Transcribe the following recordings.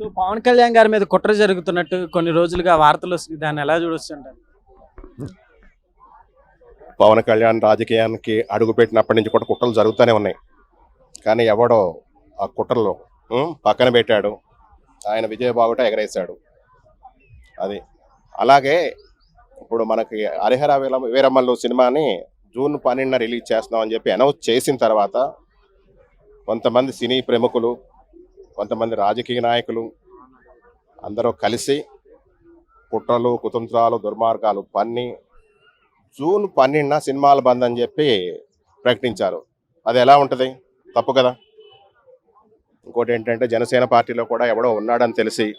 So Pawan Kalyan గారి మీద కుట్ర జరుగుతున్నట్టు కొన్ని రోజులుగా వార్తలు దాన్ని ఎలా చూడొస్తుంటారు? పవన్ కళ్యాణ్ రాజకీయానికి అడుగు పెట్టినప్పటి నుంచి కూడా కుట్రలు జరుగుతూనే ఉన్నాయి. కానీ ఎవడో ఆ కుట్రలో పక్కన పెట్టాడు. ఆయన విజయబాబుట ఎగరేశాడు. అది. అలాగే ఇప్పుడు మనకి హరిహర వీర వీరమ్మల్లు సినిమాని జూన్ పన్నెండున రిలీజ్ చేస్తున్నామని చెప్పి అనౌన్స్ చేసిన తర్వాత కొంతమంది సినీ ప్రముఖులు కొంతమంది రాజకీయ నాయకులు అందరూ కలిసి కుట్రలు కుతంత్రాలు దుర్మార్గాలు పన్ని జూన్ పన్నెండున సినిమాలు బంద్ అని చెప్పి ప్రకటించారు. అది ఎలా ఉంటుంది? తప్పు కదా. ఇంకోటి ఏంటంటే జనసేన పార్టీలో కూడా ఎవడో ఉన్నాడని తెలిసి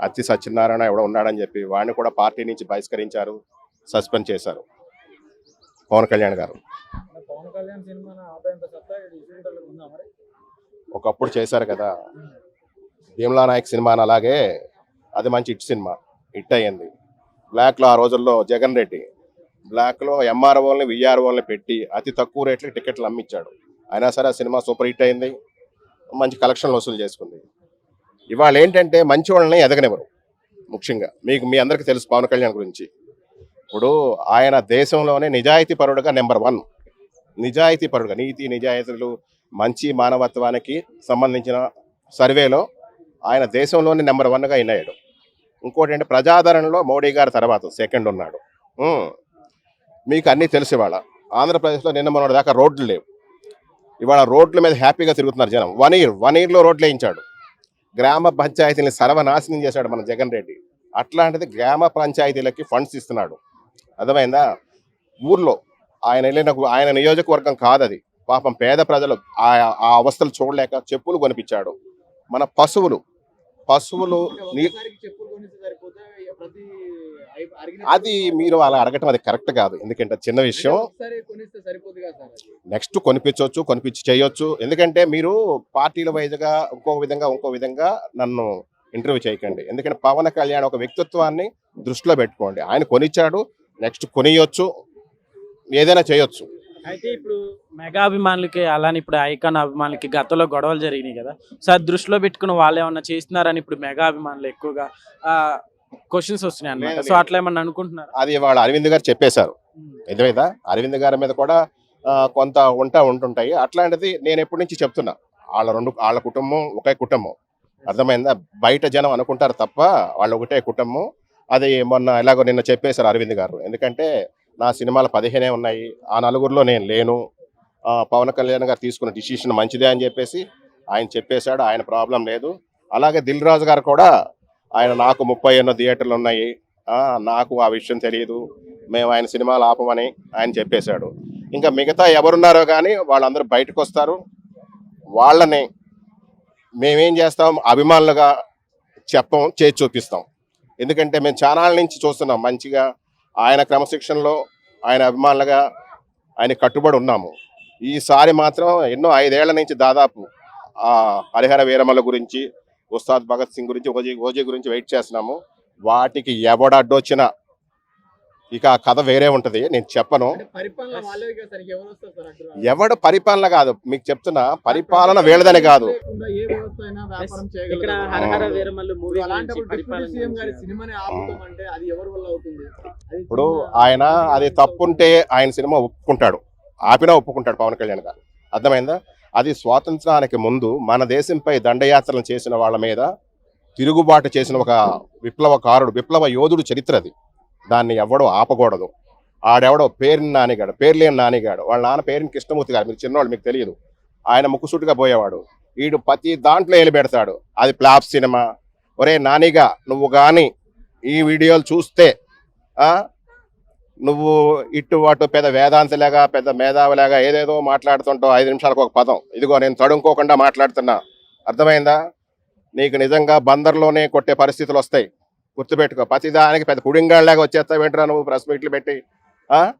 అతి సత్యనారాయణ ఎవడో ఉన్నాడని చెప్పి వాడిని కూడా పార్టీ నుంచి బహిష్కరించారు సస్పెండ్ చేశారు. పవన్ కళ్యాణ్ గారు. పవన్ కళ్యాణ్ సినిమా ఆపేంత సత్తా ఉందా మరి ఒకప్పుడు చేశారు కదా. భీమ్లా నాయక్ సినిమాని అలాగే అది మంచి హిట్ సినిమా. హిట్ అయ్యింది. బ్లాక్లో ఆ రోజుల్లో జగన్ రెడ్డి. బ్లాక్లో ఎంఆర్ఓల్ని విఆర్ఓల్ని పెట్టి అతి తక్కువ రేట్లకి టికెట్లు అమ్మిచ్చాడు. అయినా సరే ఆ సినిమా సూపర్ హిట్ అయింది మంచి కలెక్షన్లు వసూలు చేసుకుంది. ఇవాళ ఏంటంటే మంచి వాళ్ళని ఎదగనివ్వరు. ముఖ్యంగా మీకు మీ అందరికీ తెలుసు పవన్ కళ్యాణ్ గురించి. ఇప్పుడు ఆయన దేశంలోనే నిజాయితీ పరుడుగా నెంబర్ వన్. నిజాయితీ పరుడుగా నీతి నిజాయితీలు మంచి మానవత్వానికి సంబంధించిన సర్వేలో ఆయన దేశంలోనే నెంబర్ వన్గా ఎన్నయ్యాడు ఇంకోటి అంటే ప్రజాదరణలో మోడీ గారి తర్వాత సెకండ్ ఉన్నాడు. మీకు అన్నీ తెలిసి వాళ్ళ ఆంధ్రప్రదేశ్లో నిన్న మొన్నటి దాకా రోడ్లు లేవు. ఇవాళ రోడ్ల మీద హ్యాపీగా తిరుగుతున్నారు జనం. వన్ ఇయర్ వన్ ఇయర్లో రోడ్లు వేయించాడు. గ్రామ పంచాయతీని సర్వనాశనం చేశాడు మన జగన్ రెడ్డి. అట్లాంటిది గ్రామ పంచాయతీలకి ఫండ్స్ ఇస్తున్నాడు. అర్థమైందా? ఊర్లో ఆయన వెళ్ళిన ఆయన నియోజకవర్గం కాదది. పాపం పేద ప్రజలు ఆ ఆ అవస్థలు చూడలేక చెప్పులు కొనిపించాడు. మన పశువులు పశువులు అది మీరు అలా అడగటం అది కరెక్ట్ కాదు. ఎందుకంటే చిన్న విషయం. నెక్స్ట్ కొనిపించవచ్చు కొనిపించి చేయొచ్చు. ఎందుకంటే మీరు పార్టీల వైజ్గా ఇంకో విధంగా ఇంకో విధంగా నన్ను ఇంటర్వ్యూ చేయకండి. ఎందుకంటే పవన్ కళ్యాణ్ ఒక వ్యక్తిత్వాన్ని దృష్టిలో పెట్టుకోండి. ఆయన కొనిచ్చాడు నెక్స్ట్ కొనియొచ్చు ఏదైనా చేయొచ్చు. అయితే ఇప్పుడు మెగా అభిమానులకి అలానే ఇప్పుడు ఐకాన్ అభిమానులకి గతంలో గొడవలు జరిగినాయి కదా. సో అది దృష్టిలో పెట్టుకుని వాళ్ళు ఏమన్నా చేస్తున్నారని ఇప్పుడు మెగా అభిమానులు ఎక్కువగా క్వశ్చన్స్ వస్తున్నాయి సో. అట్లా ఏమన్నా అనుకుంటున్నారు? అది వాళ్ళ అరవింద్ గారు చెప్పేశారు. ఎదురైదా అరవింద్ గారి మీద కూడా కొంత ఉంటా ఉంటుంటాయి. అట్లాంటిది నేను ఎప్పటి నుంచి చెప్తున్నా వాళ్ళ రెండు వాళ్ళ కుటుంబం ఒకే కుటుంబం. అర్థమైందా? బయట జనం అనుకుంటారు తప్ప వాళ్ళు ఒకటే కుటుంబం. అది మొన్న ఎలాగో నిన్న చెప్పేశారు అరవింద్ గారు. ఎందుకంటే నా సినిమాలు పదిహేనే ఉన్నాయి. ఆ నలుగురిలో నేను లేను. పవన్ కళ్యాణ్ గారు తీసుకున్న డిసిషన్ మంచిదే అని చెప్పేసి ఆయన చెప్పేశాడు. ఆయన ప్రాబ్లం లేదు. అలాగే దిల్ రాజు గారు కూడా ఆయన నాకు ముప్పై ఎన్నో థియేటర్లు ఉన్నాయి. నాకు ఆ విషయం తెలియదు. మేము ఆయన సినిమాలు ఆపమని ఆయన చెప్పేశాడు. ఇంకా మిగతా ఎవరున్నారో కానీ వాళ్ళందరూ బయటకు వస్తారు. వాళ్ళని మేమేం చేస్తాం? అభిమానులుగా చెప్పం చేసి చూపిస్తాం. ఎందుకంటే మేము ఛానల్ నుంచి చూస్తున్నాం మంచిగా. ఆయన క్రమశిక్షణలో ఆయన అభిమానులుగా ఆయన కట్టుబడి ఉన్నాము. ఈసారి మాత్రం ఎన్నో ఐదేళ్ళ నుంచి దాదాపు ఆ హరిహర వీరమల గురించి ఉస్తాద్ భగత్ సింగ్ గురించి ఓజీ ఓజీ గురించి వెయిట్ చేస్తున్నాము. వాటికి ఎవడడ్డొచ్చినా ఇక ఆ కథ వేరే ఉంటది. నేను చెప్పను. ఎవడు పరిపాలన కాదు. మీకు చెప్తున్నా పరిపాలన వీళ్ళదని కాదు. లేకుండా ఏ వ్యవస్థ అయినా వ్యాపారం ఇక్కడ చేయగలదు హరహర వీరమల్లు మూవీ అలాంటప్పుడు డిప్యూటీ సీఎం గారి సినిమాని ఆపుతామంటే అది ఎవరి వల్ల అవుతుంది? అది ఇప్పుడు ఆయన అది తప్పుంటే ఆయన సినిమా ఒప్పుకుంటాడు. ఆపినా ఒప్పుకుంటాడు పవన్ కళ్యాణ్ గారు. అర్థమైందా? అది స్వాతంత్రానికి ముందు మన దేశంపై దండయాత్రలు చేసిన వాళ్ళ మీద తిరుగుబాటు చేసిన ఒక విప్లవకారుడు విప్లవ యోధుడు చరిత్ర అది. దాన్ని ఎవడో ఆపకూడదు. ఆడెవడో పేరుని నానిగాడు పేరు లేని నానిగాడు. వాళ్ళ నాన్న పేరుని కృష్ణమూర్తి గారు మీరు చిన్నవాళ్ళు మీకు తెలియదు. ఆయన ముక్కుసూటిగా పోయేవాడు. వీడు ప్రతి దాంట్లో వెళ్ళిపెడతాడు అది ప్లాప్ సినిమా. ఒరే నానిగా నువ్వు కానీ ఈ వీడియోలు చూస్తే నువ్వు ఇటు అటు పెద్ద వేదాంతలాగా పెద్ద మేధావిలాగా ఏదేదో మాట్లాడుతుంటావు ఐదు నిమిషాలకు ఒక పదం. ఇదిగో నేను తడుముకోకుండా మాట్లాడుతున్నా. అర్థమైందా? నీకు నిజంగా బందర్లోనే కొట్టే పరిస్థితులు వస్తాయి. గుర్తుపెట్టుకో. ప్రతిదానికి పెద్ద పుడింగాళ్ళలాగా వచ్చేస్తావు. ఏంట్రా నువ్వు ప్రెస్ మీట్లు పెట్టి? ఆ?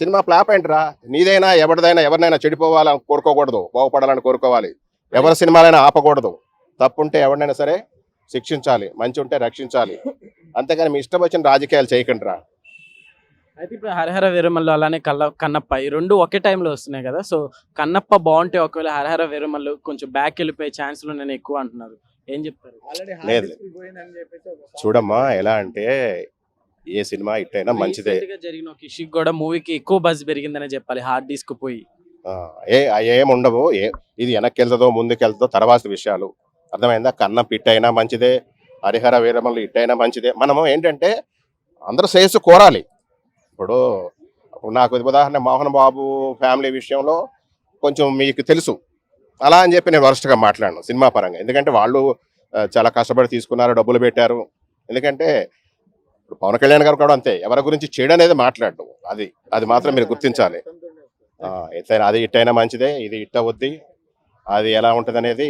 సినిమా ఫ్లాప్ ఏంట్రా నీదైనా ఎవరిదైనా ఎవరినైనా చెడిపోవాలని కోరుకోకూడదు. బాగుపడాలని కోరుకోవాలి. ఎవరి సినిమాలైనా ఆపకూడదు. తప్పుంటే ఎవరినైనా సరే శిక్షించాలి. మంచి ఉంటే రక్షించాలి. అంతేగాని మీ ఇష్టం వచ్చిన రాజకీయాలు చేయకండి రా అయితే ఇప్పుడు హరహర వీరమల్లు అలానే కల్ల కన్నప్ప ఈ రెండు ఒకే టైంలో వస్తున్నాయి కదా. సో కన్నప్ప బాగుంటే ఒకవేళ హరహర వీరమల్లు కొంచెం బ్యాక్ వెళ్ళిపోయే ఛాన్స్లు నేను ఎక్కువ అంటున్నారు. ఏం చెప్తారు ఆల్రెడీ లేదు. చూడమ్మా ఎలా అంటే ఏ సినిమా హిట్ అయినా మంచిదే. జరిగిన ఒక ఇష్యూ కూడా మూవీకి ఎక్కువ బజ్ పెరిగిందనే చెప్పాలి హార్డ్ డిస్క్ పోయి. ఆ, ఏ ఏం ఉండవు ఏ ఇది వెనక్కి వెళ్తుందో ముందుకు వెళ్తుందో తర్వాత విషయాలు. అర్థమైందా? కన్నం పిట్ అయినా మంచిదే హరిహర వీరమల్లు హిట్ అయినా మంచిదే. మనము ఏంటంటే అందరూ శ్రేయస్సు కోరాలి. ఇప్పుడు ఇప్పుడు నాకు ఉదాహరణ మోహన్ బాబు ఫ్యామిలీ విషయంలో కొంచెం మీకు తెలుసు. అలా అని చెప్పి నేను వరస్ట్గా మాట్లాడను సినిమా పరంగా. ఎందుకంటే వాళ్ళు చాలా కష్టపడి తీసుకున్నారు డబ్బులు పెట్టారు. ఎందుకంటే ఇప్పుడు పవన్ కళ్యాణ్ గారు కూడా అంతే ఎవరి గురించి చెడు అనేది మాట్లాడడం. అది అది మాత్రం మీరు గుర్తించాలి. ఎత్తైనా అది హిట్ అయినా మంచిదే ఇది హిట్ వద్ది అది ఎలా ఉంటుంది అనేది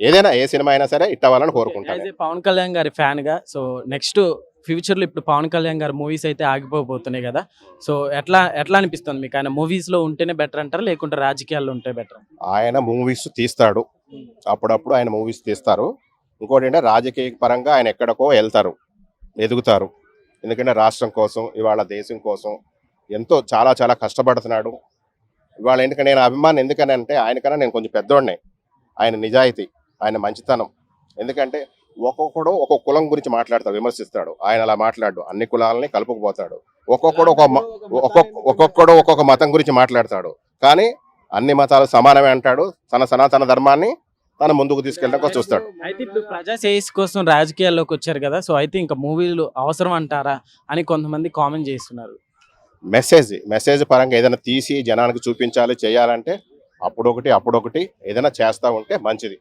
ఏదైనా ఏ సినిమా అయినా సరే ఇట్టవ్వాలని అవ్వాలని కోరుకుంటాను. పవన్ కళ్యాణ్ గారి ఫ్యాన్గా సో నెక్స్ట్ ఫ్యూచర్లో ఇప్పుడు పవన్ కళ్యాణ్ గారి మూవీస్ అయితే ఆగిపోబోతున్నాయి కదా. సో ఎట్లా ఎట్లా అనిపిస్తుంది మీకు? ఆయన మూవీస్లో ఉంటేనే బెటర్ అంటారా? లేకుంటే రాజకీయాల్లో ఉంటే బెటర్ ఆయన మూవీస్ తీస్తాడు. అప్పుడప్పుడు ఆయన మూవీస్ తీస్తారు. ఇంకోటి ఏంటంటే రాజకీయ పరంగా ఆయన ఎక్కడికో వెళ్తారు. ఎదుగుతారు. ఎందుకంటే రాష్ట్రం కోసం ఇవాళ దేశం కోసం ఎంతో చాలా చాలా కష్టపడుతున్నాడు. ఇవాళ ఎందుకంటే నేను అభిమానం ఎందుకని అంటే ఆయనకన్నా నేను కొంచెం పెద్దోడినే. ఆయన నిజాయితీ ఆయన మంచితనం. ఎందుకంటే ఒక్కొక్కడు ఒక్కొక్క కులం గురించి మాట్లాడతాడు విమర్శిస్తాడు. ఆయన అలా మాట్లాడు అన్ని కులాలని కలుపుకుపోతాడు. ఒక్కొక్కడు ఒక ఒక్కొక్కడు ఒక్కొక్క మతం గురించి మాట్లాడతాడు. కానీ అన్ని మతాలు సమానమే అంటాడు. తన సనాతన ధర్మాన్ని తన ముందుకు తీసుకెళ్ళడానికి చూస్తాడు. అయితే ఇప్పుడు ప్రజా శ్రేయస్ కోసం రాజకీయాల్లోకి వచ్చారు కదా సో అయితే ఇంకా మూవీలు అవసరం అంటారా అని కొంతమంది కామెంట్ చేస్తున్నారు. మెసేజ్ మెసేజ్ పరంగా ఏదైనా తీసి జనానికి చూపించాలి చేయాలంటే అప్పుడొకటి అప్పుడొకటి ఏదైనా చేస్తా ఉంటే మంచిది.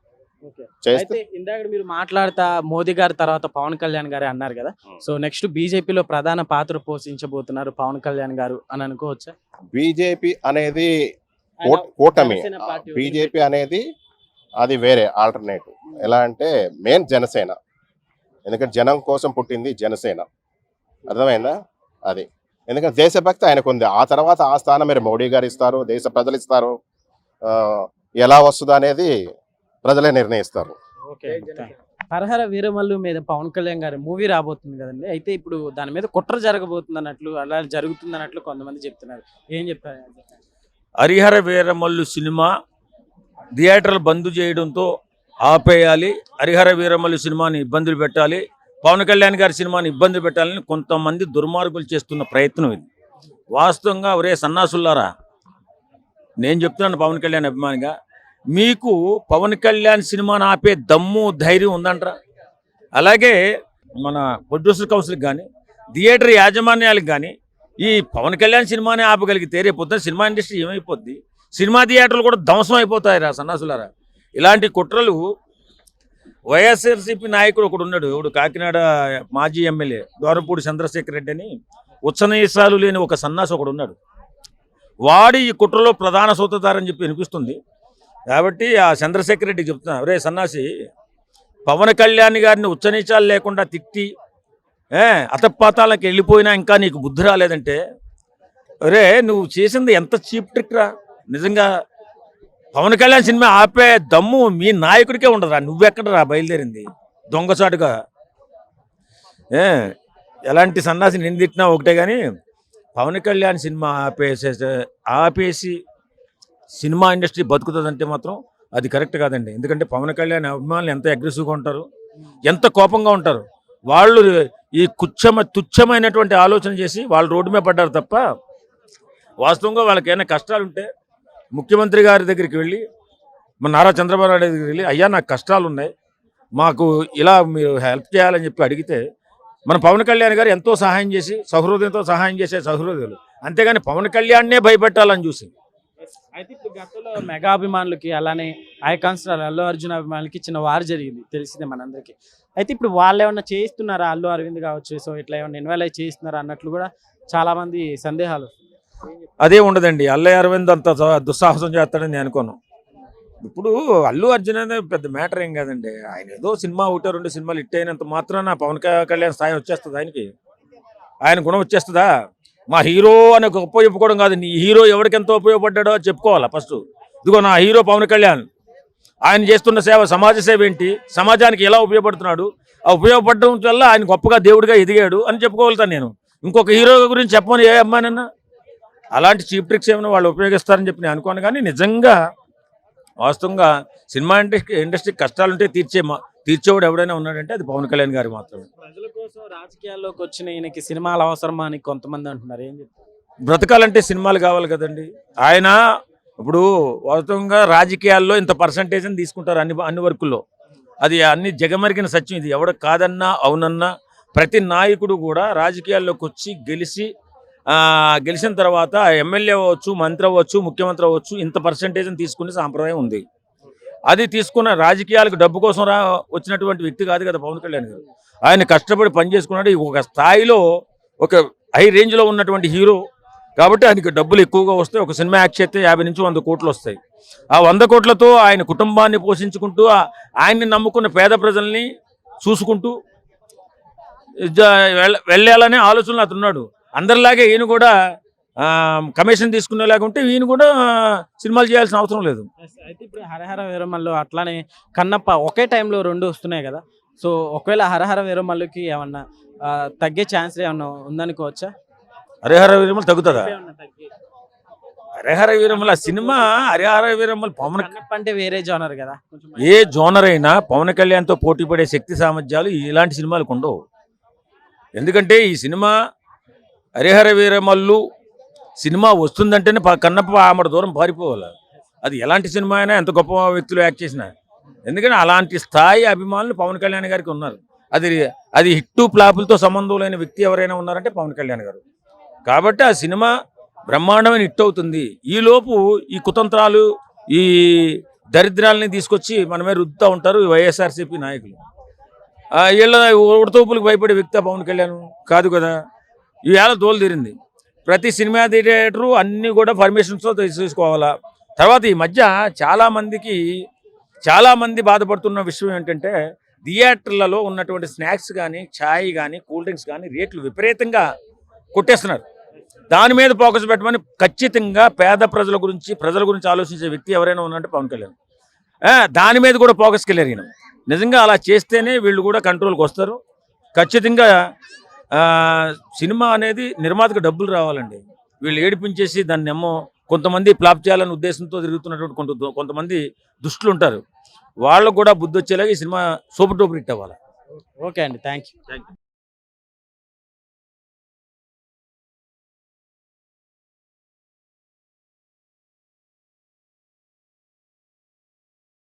చేస్తే అయితే ఇందాక మీరు మాట్లాడుతా మోదీ గారి తర్వాత పవన్ కళ్యాణ్ గారే అన్నారు కదా. సో నెక్స్ట్ బీజేపీలో ప్రధాన పాత్ర పోషించబోతున్నారు పవన్ కళ్యాణ్ గారు అని అనుకోవచ్చా? బీజేపీ అనేది కూటమి. బీజేపీ అనేది అది వేరే ఆల్టర్నేటివ్. ఎలా అంటే మెయిన్ జనసేన. ఎందుకంటే జనం కోసం పుట్టింది జనసేన. అర్థమైందా? అది. ఎందుకంటే దేశభక్తి ఆయనకు ఉంది ఆ తర్వాత ఆ స్థానం మీరు మోడీ గారు ఇస్తారు దేశ ప్రజలు ఇస్తారు. ఎలా వస్తుందో అనేది ప్రజలే నిర్ణయిస్తారు. ఓకే హరహర వీరమల్లు మీద పవన్ కళ్యాణ్ గారి మూవీ రాబోతుంది కదండి. అయితే ఇప్పుడు దాని మీద కుట్ర జరగబోతుంది అన్నట్లు అలా జరుగుతుంది అన్నట్లు కొంతమంది చెప్తున్నారు. ఏం చెప్తారు హరిహర వీరమల్లు సినిమా థియేటర్లు బంద్ చేయడంతో ఆపేయాలి. హరిహర వీరమల్లు సినిమాని ఇబ్బందులు పెట్టాలి. పవన్ కళ్యాణ్ గారి సినిమాని ఇబ్బంది పెట్టాలని కొంతమంది దుర్మార్గులు చేస్తున్న ప్రయత్నం ఇది. వాస్తవంగా ఒరే సన్నాసుల్లారా నేను చెప్తున్నాను పవన్ కళ్యాణ్ అభిమానిగా మీకు పవన్ కళ్యాణ్ సినిమాని ఆపే దమ్ము ధైర్యం ఉందంటారా. అలాగే మన ప్రొడ్యూసర్ కౌన్సిల్కి కానీ థియేటర్ యాజమాన్యాలకు కానీ ఈ పవన్ కళ్యాణ్ సినిమాని ఆపగలిగితే రేపొద్దున సినిమా ఇండస్ట్రీ ఏమైపోద్ది? సినిమా థియేటర్లు కూడా ధ్వంసం అయిపోతాయి రా సన్నాసులారా. ఇలాంటి కుట్రలు వైఎస్ఆర్సీపీ నాయకుడు ఒకడు ఉన్నాడు ఇప్పుడు కాకినాడ మాజీ ఎమ్మెల్యే ద్వారపూడి చంద్రశేఖర్ రెడ్డి అని ఉత్సనీసాలు లేని ఒక సన్నాసి ఒకడు ఉన్నాడు. వాడి ఈ కుట్రలో ప్రధాన సూత్రధారని చెప్పి వినిపిస్తుంది. కాబట్టి ఆ చంద్రశేఖర్ రెడ్డికి చెప్తున్నా రే సన్నాసి పవన్ కళ్యాణ్ గారిని ఉచ్చనీచాలు లేకుండా తిట్టి ఏ అతపాతాలకు వెళ్ళిపోయినా ఇంకా నీకు బుద్ధి రాలేదంటే రే నువ్వు చేసింది ఎంత చీప్ ట్రిక్ రా. నిజంగా పవన్ కళ్యాణ్ సినిమా ఆపే దమ్ము మీ నాయకుడికే ఉండదురా. నువ్వెక్కడరా బయలుదేరింది? దొంగచాటుగా. ఏ ఎలాంటి సన్నాసి నిందిట్టినా తిట్టినా ఒకటే కానీ పవన్ కళ్యాణ్ సినిమా ఆపేసే ఆపేసి సినిమా ఇండస్ట్రీ బతుకుతుందంటే మాత్రం అది కరెక్ట్ కాదండి. ఎందుకంటే పవన్ కళ్యాణ్ అభిమానులు ఎంత అగ్రెసివ్గా ఉంటారు ఎంత కోపంగా ఉంటారు. వాళ్ళు ఈ కుచ్చమ తుచ్చమైనటువంటి ఆలోచన చేసి వాళ్ళు రోడ్డు మీద పడ్డారు తప్ప వాస్తవంగా వాళ్ళకి ఏమైనా కష్టాలు ఉంటే ముఖ్యమంత్రి గారి దగ్గరికి వెళ్ళి మన నారా చంద్రబాబు నాయుడు దగ్గరికి వెళ్ళి అయ్యా నాకు కష్టాలు ఉన్నాయి మాకు ఇలా మీరు హెల్ప్ చేయాలని చెప్పి అడిగితే మన పవన్ కళ్యాణ్ గారు ఎంతో సహాయం చేసి సహృదయంతో సహాయం చేసే సహృదయులు. అంతేగాని పవన్ కళ్యాణ్నే భయపెట్టాలని చూసి అయితే ఇప్పుడు గతంలో మెగా అభిమానులకి అలానే ఐకాన్స్ అల్లు అర్జున్ అభిమానులకి చిన్న వారు జరిగింది తెలిసిందే మనందరికీ. అయితే ఇప్పుడు వాళ్ళు ఏమన్నా చేయిస్తున్నారా అల్లు అరవింద్ కావచ్చు? సో ఇట్లా ఏమన్నా ఇన్వాల్వ్ చేయిస్తున్నారా అన్నట్లు కూడా చాలా మంది సందేహాలు అదే ఉండదండి. అల్లయ్య అరవింద్ అంత ద- దుస్సాహసం చేస్తాడని నేను అనుకోను. ఇప్పుడు అల్లు అర్జున్ అనేది పెద్ద మ్యాటర్ ఏం కాదండి. ఆయన ఏదో సినిమా ఒకటో రెండు సినిమాలు హిట్ అయినంత మాత్రాన పవన్ కళ్యాణ్ స్థాయి వచ్చేస్తుంది ఆయనకి. ఆయన గుణం వచ్చేస్తుందా? మా హీరో అని గొప్ప చెప్పుకోవడం కాదు. నీ హీరో ఎవరికెంతో ఉపయోగపడ్డాడో చెప్పుకోవాలా ఫస్ట్. ఇదిగో నా హీరో పవన్ కళ్యాణ్. ఆయన చేస్తున్న సేవ సమాజ సేవ ఏంటి? సమాజానికి ఎలా ఉపయోగపడుతున్నాడు? ఆ ఉపయోగపడడం వల్ల ఆయన గొప్పగా దేవుడిగా ఎదిగాడు అని చెప్పుకోగలుగుతాను నేను. ఇంకొక హీరో గురించి చెప్పమని ఏ అమ్మానన్నా అలాంటి చీప్ ట్రిక్స్ ఏమైనా వాళ్ళు ఉపయోగిస్తారని చెప్పి నేను అనుకోను కానీ నిజంగా వాస్తవంగా సినిమా ఇండస్ట్రీ ఇండస్ట్రీ కష్టాలుంటే తీర్చే తీర్చేవాడు ఎవడైనా ఉన్నాడంటే అది పవన్ కళ్యాణ్ గారు మాత్రమే. ప్రజల కోసం రాజకీయాల్లోకి వచ్చిన ఈయనకి సినిమాలు అవసరమా అని కొంతమంది అంటున్నారు. ఏం చెప్తారు? బ్రతకాలంటే సినిమాలు కావాలి కదండి. ఆయన ఇప్పుడు వాస్తవంగా రాజకీయాల్లో ఇంత పర్సంటేజ్ అని తీసుకుంటారు అన్ని అన్ని వర్కుల్లో. అది అన్ని జగమరిగిన సత్యం ఇది. ఎవడ కాదన్నా అవునన్నా ప్రతి నాయకుడు కూడా రాజకీయాల్లోకి వచ్చి గెలిచి ఆ, గెలిచిన తర్వాత ఎమ్మెల్యే అవ్వచ్చు మంత్రి అవ్వచ్చు ముఖ్యమంత్రి అవ్వచ్చు ఇంత పర్సంటేజ్ తీసుకునే సాంప్రదాయం ఉంది. అది తీసుకున్న రాజకీయాలకు డబ్బు కోసం రా వచ్చినటువంటి వ్యక్తి కాదు కదా పవన్ కళ్యాణ్ గారు. ఆయన కష్టపడి పని చేసుకున్నాడు. ఒక స్థాయిలో ఒక హై రేంజ్లో ఉన్నటువంటి హీరో కాబట్టి ఆయనకి డబ్బులు ఎక్కువగా వస్తాయి. ఒక సినిమా యాక్ట్ చేస్తే యాభై నుంచి వంద కోట్లు వస్తాయి. ఆ వంద కోట్లతో ఆయన కుటుంబాన్ని పోషించుకుంటూ ఆయన్ని నమ్ముకున్న పేద ప్రజల్ని చూసుకుంటూ వెళ్ళాలనే ఆలోచనలు అతనున్నాడు. అందరిలాగే ఈయన కూడా కమిషన్ తీసుకునేలాగా ఉంటే ఈయన కూడా సినిమాలు చేయాల్సిన అవసరం లేదు. అయితే ఇప్పుడు హరహర వీరమల్లు అట్లానే కన్నప్ప ఒకే టైంలో రెండు వస్తున్నాయి కదా. సో ఒకవేళ హరహర వీరమల్లుకి ఏమన్నా తగ్గే ఛాన్స్ ఏమన్నా ఉందనుకోవచ్చా? హరిహర వీరమ్మలు తగ్గుతుందా? హరిహర వీరమ్మల సినిమా హరిహర వీరమ్మలు పవన్ అంటే వేరే జోనర్ కదా. ఏ జోనర్ అయినా పవన్ కళ్యాణ్తో పోటీ పడే శక్తి సామర్థ్యాలు ఇలాంటి సినిమాలకు ఉండవు. ఎందుకంటే ఈ సినిమా హరిహర వీరమల్లు సినిమా వస్తుందంటేనే కన్నప్ప ఆమెడ దూరం పారిపోవాలి. అది ఎలాంటి సినిమా అయినా ఎంత గొప్ప వ్యక్తులు యాక్ట్ చేసినా. ఎందుకంటే అలాంటి స్థాయి అభిమానులు పవన్ కళ్యాణ్ గారికి ఉన్నారు. అది అది హిట్టు ప్లాపులతో సంబంధం లేని వ్యక్తి ఎవరైనా ఉన్నారంటే పవన్ కళ్యాణ్ గారు. కాబట్టి ఆ సినిమా బ్రహ్మాండమైన హిట్ అవుతుంది. ఈలోపు ఈ కుతంత్రాలు ఈ దరిద్రాలని తీసుకొచ్చి మనమే రుద్దుతూ ఉంటారు ఈ వైఎస్ఆర్సీపీ నాయకులు. వీళ్ళ ఉడతూపులకు భయపడే వ్యక్తి పవన్ కళ్యాణ్ కాదు కదా. ఈవేళ దోలు తీరింది. ప్రతి సినిమా థియేటరు అన్నీ కూడా పర్మిషన్స్తో తీసుకోవాలా? తర్వాత ఈ మధ్య చాలామందికి చాలామంది బాధపడుతున్న విషయం ఏంటంటే థియేటర్లలో ఉన్నటువంటి స్నాక్స్ కానీ ఛాయ్ కానీ కూల్ డ్రింక్స్ కానీ రేట్లు విపరీతంగా కొట్టేస్తున్నారు. దాని మీద ఫోకస్ పెట్టమని ఖచ్చితంగా పేద ప్రజల గురించి ప్రజల గురించి ఆలోచించే వ్యక్తి ఎవరైనా ఉన్నట్టు పవన్ కళ్యాణ్. దాని మీద కూడా ఫోకస్కి వెళ్ళారు నిజంగా అలా చేస్తేనే వీళ్ళు కూడా కంట్రోల్కి వస్తారు. ఖచ్చితంగా సినిమా అనేది నిర్మాతకు డబ్బులు రావాలండి. వీళ్ళు ఏడిపించేసి దాన్ని ఏమో కొంతమంది ఫ్లాప్ చేయాలనే ఉద్దేశంతో తిరుగుతున్నటువంటి కొంత కొంతమంది దుష్టులు ఉంటారు. వాళ్ళకు కూడా బుద్ధి వచ్చేలాగా ఈ సినిమా సూపర్ డూపర్ హిట్ అవ్వాలి. ఓకే అండి. Thank you thank you